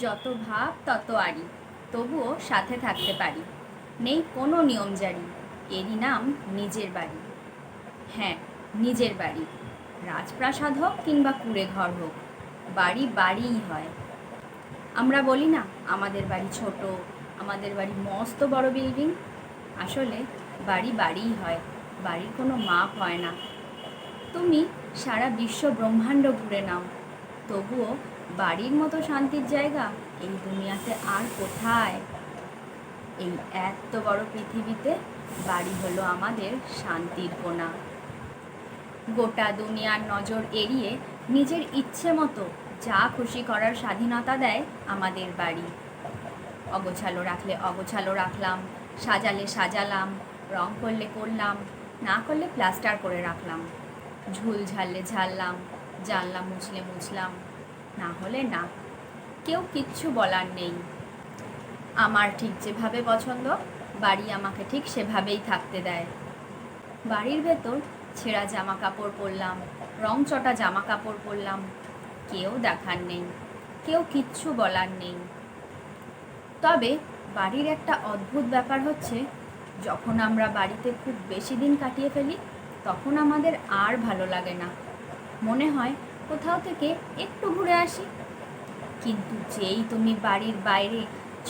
যত ভাব, তত আড়ি। তবুও সাথে থাকতে পারি। নেই কোনো নিয়ম জারি। এরই নাম নিজের বাড়ি। হ্যাঁ নিজের বাড়ি। রাজপ্রাসাদ হোক কিংবা কুড়ে ঘর হোক, বাড়ি বাড়িই হয়। আমরা বলি না, আমাদের বাড়ি ছোট, আমাদের বাড়ি মস্ত বড় বিল্ডিং আসলে বাড়ি বাড়িই হয়, বাড়ির কোনো মাপ হয় না। তুমি সারা বিশ্ব ব্রহ্মাণ্ড ঘুরে নাও। তবুও বাড়ির মতো শান্তির জায়গা? এই দুনিয়াতে আর কোথায়? এই এত বড় পৃথিবীতে বাড়ি হলো আমাদের শান্তির কোণা। গোটা দুনিয়ার নজর এড়িয়ে নিজের ইচ্ছে মতো যা খুশি করার স্বাধীনতা দেয় আমাদের বাড়ি। অগোছালো রাখলে অগোছালো রাখলাম, সাজালে সাজালাম, রং করলে করলাম, না করলে প্লাস্টার করে রাখলাম। ঝুল ঝাড়লে ঝাললাম জানলা মুছলে মুছলাম না হলে না। কেউ কিচ্ছু বলার নেই। আমার ঠিক যেভাবে পছন্দ, বাড়ি আমাকে ঠিক সেভাবেই থাকতে দেয়। বাড়ির ভেতর ছেঁড়া জামা কাপড় পরলাম, রং চটা জামা কাপড় পরলাম, কেউ দেখার নেই, কেউ কিচ্ছু বলার নেই। তবে বাড়ির একটা অদ্ভুত ব্যাপার হচ্ছে, যখন আমরা বাড়িতে খুব বেশি দিন কাটিয়ে ফেলি, তখন আমাদের আর ভালো লাগে না। মনে হয় কোথাও থেকে একটু ঘুরে আসি। কিন্তু যেই তুমি বাড়ির বাইরে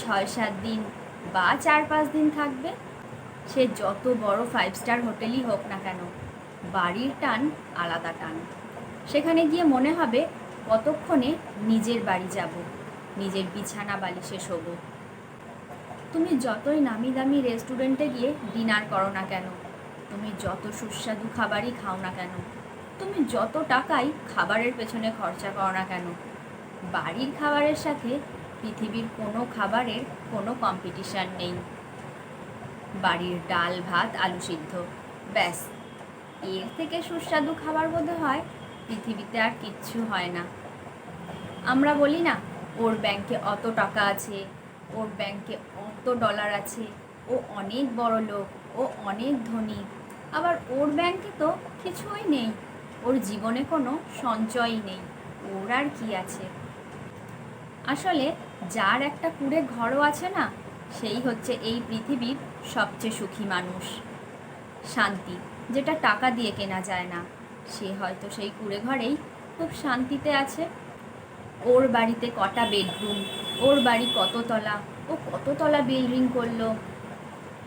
ছয় সাত দিন বা চার পাঁচ দিন থাকবে, সে যত বড় ফাইভ স্টার হোটেলই হোক না কেন, বাড়ির টান আলাদা টান। সেখানে গিয়ে মনে হবে কতক্ষণে নিজের বাড়ি যাব, নিজের বিছানা বালিশে শোবো। তুমি যতই নামি দামি রেস্টুরেন্টে গিয়ে ডিনার করো না কেন, তুমি যত সুস্বাদু খাবারই খাও না কেন তুমি যত টাকাই খাবারের পেছনে খরচা করো না কেন? বাড়ির খাবারের সাথে পৃথিবীর কোনো খাবারের কোনো কম্পিটিশান নেই। বাড়ির ডাল, ভাত, আলু সিদ্ধ, ব্যাস। এর থেকে সুস্বাদু খাবার বোধ হয় পৃথিবীতে আর কিচ্ছু হয় না। আমরা বলি না, ওর ব্যাংকে অত টাকা আছে, ওর ব্যাংকে অত ডলার আছে, ও অনেক বড় লোক ও অনেক ধনী। আবার ওর ব্যাংকে তো কিছুই নেই। ওর জীবনে কোনো সঞ্চয়ই নেই। ওর আর কি আছে? আসলে যার একটা কুড়ে ঘরও আছে না, সেই হচ্ছে এই পৃথিবীর সবচেয়ে সুখী মানুষ। শান্তি, যেটা টাকা দিয়ে কেনা যায় না। সে হয়তো সেই কুড়ে ঘরেই খুব শান্তিতে আছে। ওর বাড়িতে কটা বেডরুম, ওর বাড়ি কত তলা ও কত তলা বিল্ডিং করল?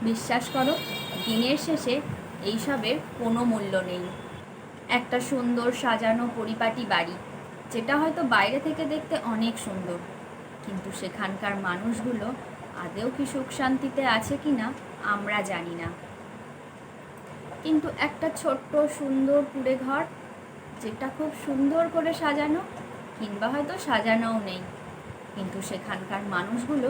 বিশ্বাস করো, দিনের শেষে এইসবের কোনো মূল্য নেই। একটা সুন্দর সাজানো পরিপাটি বাড়ি, যেটা হয়তো বাইরে থেকে দেখতে অনেক সুন্দর। কিন্তু সেখানকার মানুষগুলো আদেও কি সুখ শান্তিতে আছে কি না আমরা জানি না। কিন্তু একটা ছোট্ট সুন্দর কুড়ে ঘর, যেটা খুব সুন্দর করে সাজানো, কিংবা হয়তো সাজানোও নেই। কিন্তু সেখানকার মানুষগুলো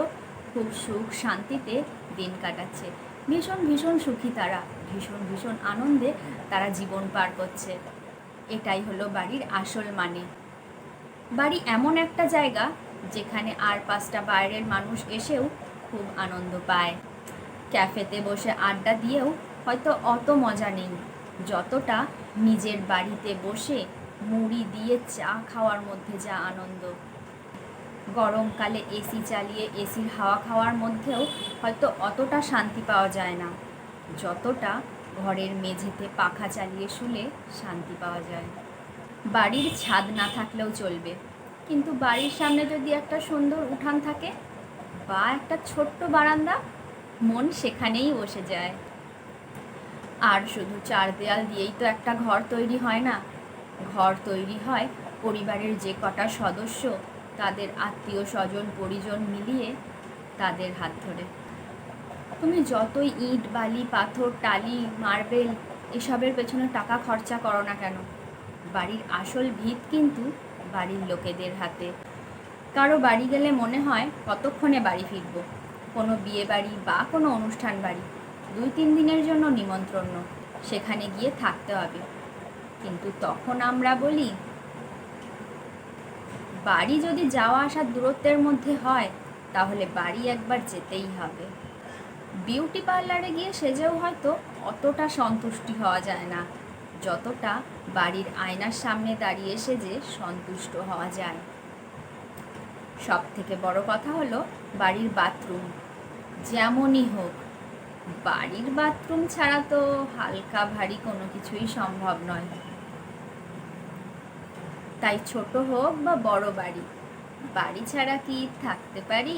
খুব সুখ শান্তিতে দিন কাটাচ্ছে। ভীষণ ভীষণ সুখী তারা, ভীষণ ভীষণ আনন্দে তারা জীবন পার করছে। এটাই হলো বাড়ির আসল মানে। বাড়ি এমন একটা জায়গা যেখানে আর পাঁচটা বাইরের মানুষ এসেও খুব আনন্দ পায়। ক্যাফেতে বসে আড্ডা দিয়েও হয়তো অত মজা নেই। যতটা নিজের বাড়িতে বসে মুড়ি দিয়ে চা খাওয়ার মধ্যে যা আনন্দ। গরমকালে এসি চালিয়ে এসির হাওয়া খাওয়ার মধ্যেও হয়তো অতটা শান্তি পাওয়া যায় না। যতটা ঘরের মেঝেতে পাখা চালিয়ে শুলে শান্তি পাওয়া যায়। বাড়ির ছাদ না থাকলেও চলবে। কিন্তু বাড়ির সামনে যদি একটা সুন্দর উঠান থাকে বা একটা ছোট্ট বারান্দা, মন সেখানেই বসে যায়। আর শুধু চার দেয়াল দিয়েই তো একটা ঘর তৈরি হয় না। ঘর তৈরি হয় পরিবারের যে কটা সদস্য তাদের আত্মীয় স্বজন, পরিজন মিলিয়ে তাদের হাত ধরে। তুমি যতই ইট, বালি, পাথর, টালি, মার্বেল এসবের পেছনে টাকা খরচা করো না কেন? বাড়ির আসল ভিত কিন্তু বাড়ির লোকেদের হাতে। কারও বাড়ি গেলে মনে হয় কতক্ষণে বাড়ি ফিরব? কোনো বিয়ে বাড়ি বা কোনো অনুষ্ঠান বাড়ি। দুই তিন দিনের জন্য নিমন্ত্রণ। সেখানে গিয়ে থাকতে হবে। কিন্তু তখন আমরা বলি বাড়ি যদি যাওয়া আসার দূরত্বের মধ্যে হয়, তাহলে বাড়ি একবার যেতেই হবে। বিউটি পার্লারে গিয়ে সেজেও হয়তো অতটা সন্তুষ্টি হওয়া যায় না। যতটা বাড়ির আয়নার সামনে দাঁড়িয়ে সেজে সন্তুষ্ট হওয়া যায়। সব থেকে বড় কথা হলো বাড়ির বাথরুম। যেমনই হোক, বাড়ির বাথরুম ছাড়া তো হালকা ভারী কোনো কিছুই সম্ভব নয়। তাই ছোট হোক বা বড় বাড়ি বাড়ি ছাড়া কি থাকতে পারি?